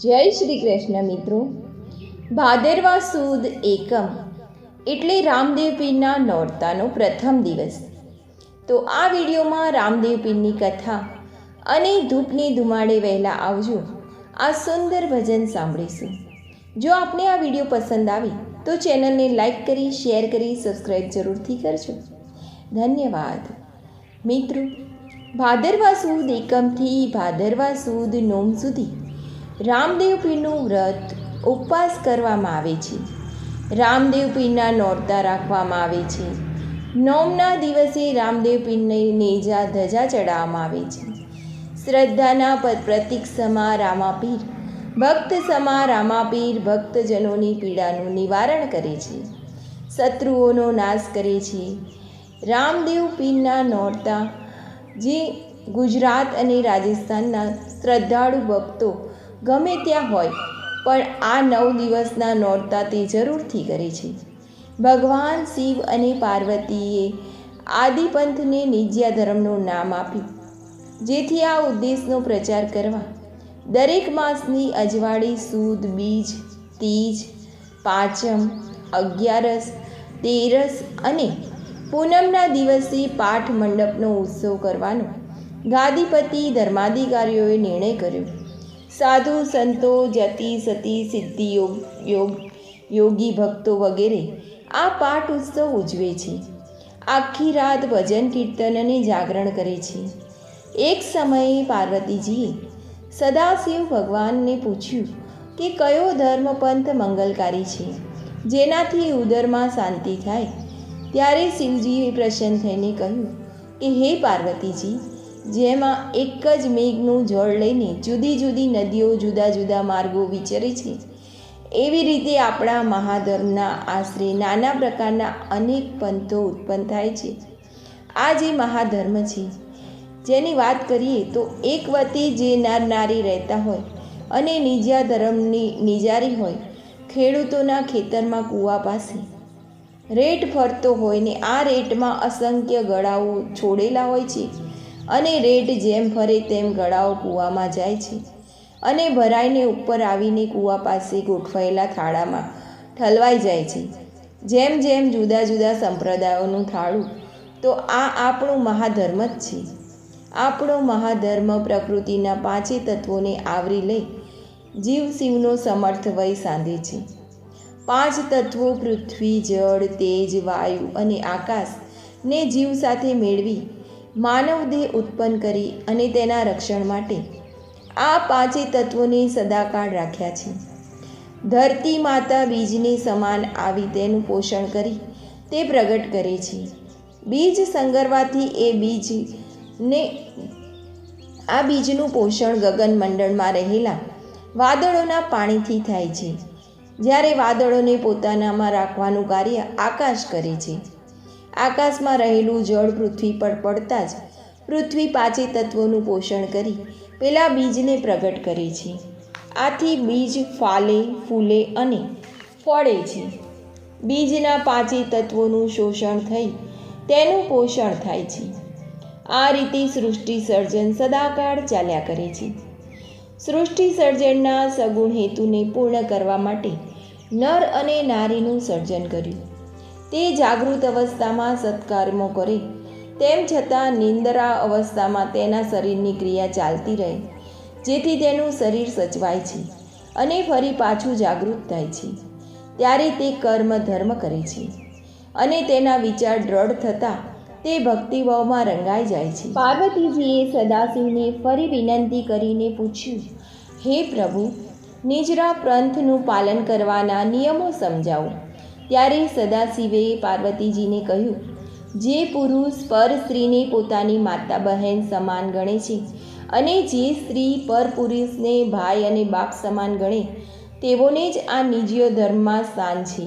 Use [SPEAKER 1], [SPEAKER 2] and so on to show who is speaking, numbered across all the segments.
[SPEAKER 1] જય શ્રી કૃષ્ણ મિત્રો. ભાદરવા સુદ એકમ એટલે રામદેવ પીરના નોરતાનો પ્રથમ દિવસ. તો આ વિડીયોમાં રામદેવ પીરની કથા અને ધૂપની ધુમાડે વહેલા આવજો. આ સુંદર ભજન સાંભળીશું. જો આપને આ વીડિયો પસંદ આવી, તો ચેનલને લાઈક કરી, શેર કરી સબસ્ક્રાઈબ જરૂરથી કરજો. ધન્યવાદ. મિત્રો, ભાદરવા સુદ એકમથી ભાદરવા સુદ નોમ સુધી રામદેવ પીરનું વ્રત ઉપવાસ કરવામાં આવે છે. રામદેવ પીરના નોરતા રાખવામાં આવે છે. નોમના દિવસે રામદેવ પીરને નેજા ધજા ચડાવવામાં આવે છે. શ્રદ્ધાના પ્રતિક સમા રામાપીર, ભક્ત સમા રામાપીર ભક્તજનોની પીડાનું નિવારણ કરે છે. શત્રુઓનો નાશ કરે છે. રામદેવ પીરના નોરતા, જે ગુજરાત અને રાજસ્થાનના શ્રદ્ધાળુ ભક્તો ગમે ત્યાં હોય, પણ આ નવ દિવસના નોરતા તે જરૂરથી કરે છે. ભગવાન શિવ અને પાર્વતીએ આદિપંથને નિજ્યા ધર્મનું નામ આપ્યું, જેથી આ ઉદ્દેશનો પ્રચાર કરવા. દરેક માસની અજવાળી સૂદ, બીજ, તીજ, પાંચમ, અગિયારસ, તેરસ અને પૂનમના દિવસે પાઠ મંડપનો ઉત્સવ કરવાનો ગાદીપતિ ધર્માધિકારીઓએ નિર્ણય કર્યો. સાધુ, સંતો, જતિ, સતી, સિદ્ધિ, યોગ યોગ, યોગી, ભક્તો વગેરે આ પાઠ ઉત્સવ ઉજવે છે. આખી રાત ભજન, કીર્તન અને જાગરણ કરે છે. એક સમયે પાર્વતીજીએ સદાશિવ ભગવાનને પૂછ્યું કે કયો ધર્મ પંથ મંગલકારી છે? જેનાથી ઉદરમાં શાંતિ થાય? ત્યારે શિવજીએ પ્રસન્ન થઈને કહ્યું કે, હે પાર્વતીજી જેમાં એક જ મેઘનું જળ લઈને જુદી જુદી નદીઓ, જુદા જુદા માર્ગો વિચરે છે. એવી રીતે આપણા મહાધર્મના આશરે નાના પ્રકારના અનેક પંથો ઉત્પન્ન થાય છે. આ જે મહાધર્મ છે, જેની વાત કરીએ તો એક વતી જે નાર નારી રહેતા હોય અને નિજા ધર્મની નિજારી હોય, ખેડૂતોના ખેતરમાં કૂવા પાસે રેટ ફરતો હોય ને આ રેટમાં અસંખ્ય ગળાઓ છોડેલા હોય છે. અને રેટ જેમ ફરે તેમ ગળાઓ કૂવામાં જાય છે. અને ભરાઈને ઉપર આવીને કૂવા પાસે ગોઠવાયેલા થાળામાં ઠલવાઈ જાય છે. જેમ જેમ જુદા જુદા સંપ્રદાયોનું થાળું, તો આ આપણું મહાધર્મ જ છે. આપણો મહાધર્મ પ્રકૃતિના પાંચે તત્વોને આવરી લઈ જીવ શિવનો સમર્થ વય સાંધે છે. પાંચ તત્વો પૃથ્વી, જળ, તેજ, વાયુ અને આકાશ ને જીવ સાથે મેળવી માનવ દેહ ઉત્પન્ન કરી અને તેના રક્ષણ માટે આ પાંચે તત્વોને સદાકાળ રાખ્યા છે. ધરતી માતા બીજની સમાન આવી તેનું પોષણ કરી તે પ્રગટ કરે છે. બીજ સંગરવાથી એ બીજને આ બીજનું પોષણ ગગનમંડળમાં રહેલા વાદળોના પાણીથી થાય છે. જ્યારે વાદળોને પોતાનામાં રાખવાનું કાર્ય આકાશ કરે છે. આકાશમાં રહેલું જળ પૃથ્વી પર પડતા જ પૃથ્વી પાંચે તત્વોનું પોષણ કરી પેલા બીજને પ્રગટ કરે છે. આથી બીજ ફાલે, ફૂલે અને ફળે છે. બીજના પાંચે તત્વોનું શોષણ થઈ તેનું પોષણ થાય છે. આ રીતે સૃષ્ટિ સર્જન સદાકાળ ચાલ્યા કરે છે. સૃષ્ટિ સર્જનના સગુણ હેતુને પૂર્ણ કરવા માટે નર અને નારીનું સર્જન કર્યું. તે જાગૃત અવસ્થામાં સત્કર્મો કરે. તેમ છતાં નિંદ્રા અવસ્થામાં તેના શરીરની ક્રિયા ચાલતી રહે, જેથી તેનું શરીર સચવાય છે અને ફરી પાછું જાગૃત થાય છે. ત્યારે તે કર્મ ધર્મ કરે છે અને તેના વિચાર દ્રઢ થતાં તે ભક્તિભાવમાં રંગાઈ જાય છે. પાર્વતીજીએ સદાશિવને ફરી વિનંતી કરીને પૂછ્યું, હે પ્રભુ, નિજરા પંથનું પાલન કરવાના નિયમો સમજાવો. ત્યારે સદાશિવે પાર્વતીજીને કહ્યું, જે પુરુષ પર સ્ત્રીને પોતાની માતા બહેન સમાન ગણે છે અને જે સ્ત્રી પર પુરુષને ભાઈ અને બાપ સમાન ગણે, તેઓને જ આ નિજ્ય ધર્મમાં સ્થાન છે.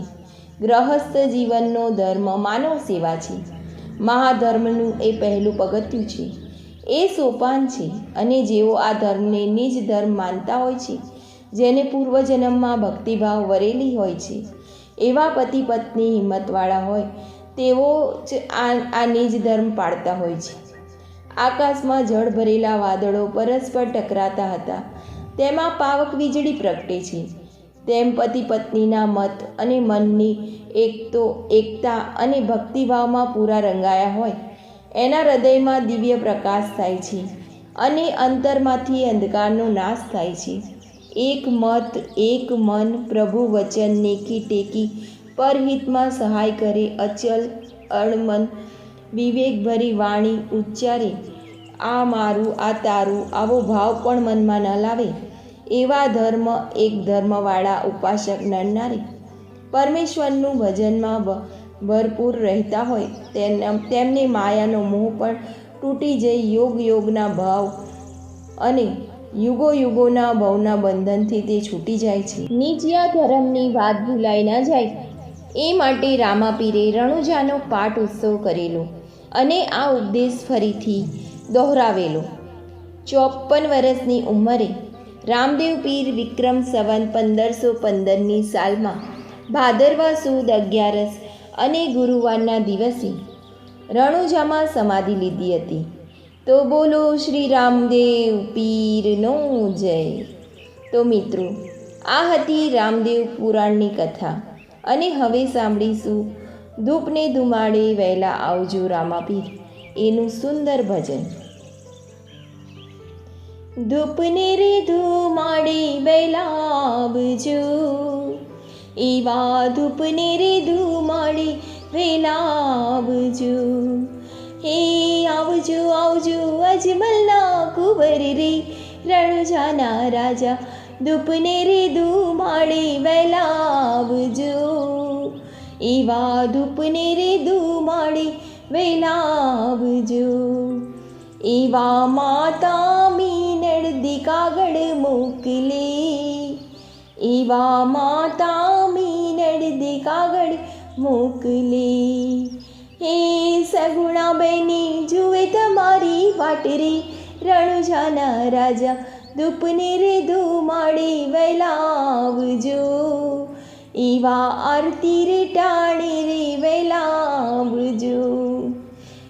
[SPEAKER 1] ગ્રહસ્થ જીવનનો ધર્મ માનવ સેવા છે. મહાધર્મનું એ પહેલું પગથિયું છે. એ સોપાન છે અને જેઓ આ ધર્મને નિજ ધર્મ માનતા હોય છે, જેને પૂર્વજન્મમાં ભક્તિભાવ વરેલી હોય છે. એવા પતિ પત્ની હિંમતવાળા હોય, તેઓ જ આ આ નિજ ધર્મ પાળતા હોય છે. આકાશમાં જળ ભરેલા વાદળો પરસ્પર ટકરાતા હતા. તેમાં પાવક વીજળી પ્રગટે છે. તેમ પતિ પત્નીના મત અને મનની એક તો એકતા અને ભક્તિભાવમાં પૂરા રંગાયા હોય, એના હૃદયમાં દિવ્ય પ્રકાશ થાય છે અને અંતરમાંથી અંધકારનો નાશ થાય છે. એક મત, એક મન પ્રભુ વચન નેકી ટેકી પરહિતમાં સહાય કરે, અચલ અણમન વિવેકભરી વાણી ઉચ્ચારે. આ મારું, આ તારું, આવો ભાવ પણ મનમાં ન લાવે. એવા ધર્મ એક ધર્મવાળા ઉપાસક નડનારે. પરમેશ્વરનું ભજનમાં ભરપૂર રહેતા હોય તેમને માયાનો મોહ પણ તૂટી જઈ યોગ યોગના ભાવ અને યુગો યુગોના બહુના બંધનથી તે છૂટી જાય છે. નીચિયા ધર્મની વાત ભૂલાઈ ન જાય. એ માટે રામાપીરે રણુજાનો પાઠ ઉત્સવ કરેલો અને આ ઉપદેશ ફરીથી દોહરાવેલો. ચોપન વર્ષની ઉંમરે રામદેવ પીર વિક્રમ સંવન પંદરસો પંદરની સાલમાં ભાદરવા સુદ અગિયારસ અને ગુરુવારના દિવસે રણુજામાં સમાધિ લીધી હતી. તો બોલો શ્રી રામદેવ પીરનો જય. તો મિત્રો, આ હતી રામદેવ પુરાણની કથા. અને હવે સાંભળીશું ધૂપને ધુમાડે વહેલા આવજો રામાપીર. એનું સુંદર ભજન. ધૂપને રે ધુમાડે વહેલા આવજો. એવા ધૂપને રે ધુમાડે વહેલા આવજો. હે આવજો આવજો અજમલના કુંવર રે. રણુજાના રાજા દુપને રે ધુમાડે વહેલા આવજો એવા દુપને રે ધુમાડે વહેલા આવજો એવા માતા મીનડી કાગળ મોકલે. એવા માતા મીનડી કાગળ મોકલે. હે સગુણા બેની જુએ તમારી વાટરી. રણુજાના રાજા દુપને રે ધુમાડે વહેલા આવજો એવા આરતી રે ટાણે રે વહેલા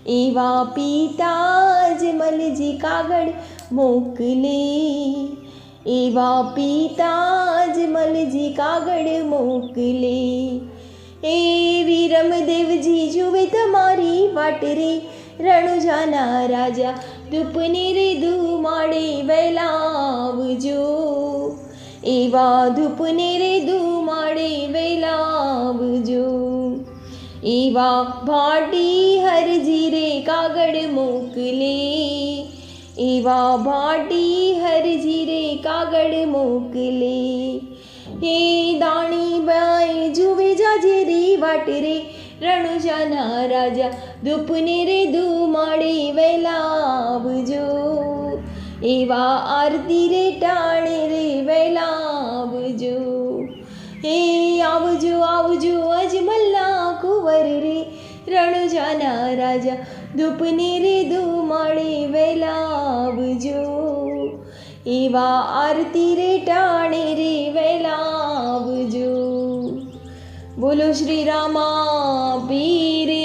[SPEAKER 1] એવા પિતા મલજી કાગળ મોકલે. એવા પિતા મલજી કાગળ મોકલે. વાટ રે રણુજાના રાજા ધૂપની રે ધુમાડે વહેલા આવજો એવા ધૂપને રે ધુમાડે વહેલા આવજો એવા ભાટી હરજી રે કાગળ મોકલે. એવા ભાટી હરજી રે કાગળ મોકલે. હે દાણી બાઈ જુએ જાજે રે વાટ રે રણુજાના રાજા દુપની રે ધુમાડે વહેલા આવજો એવા આરતી રે ટાણે રે વહેલા આવજો હે આવજો આવજો મલ્લા કુંવર રે રણુજાના રાજા ધૂપને રે ધુમાડે વહેલા આવજો એવા આરતી રે ટાણે રે વહેલા આવજો બોલો શ્રી રામા પીરની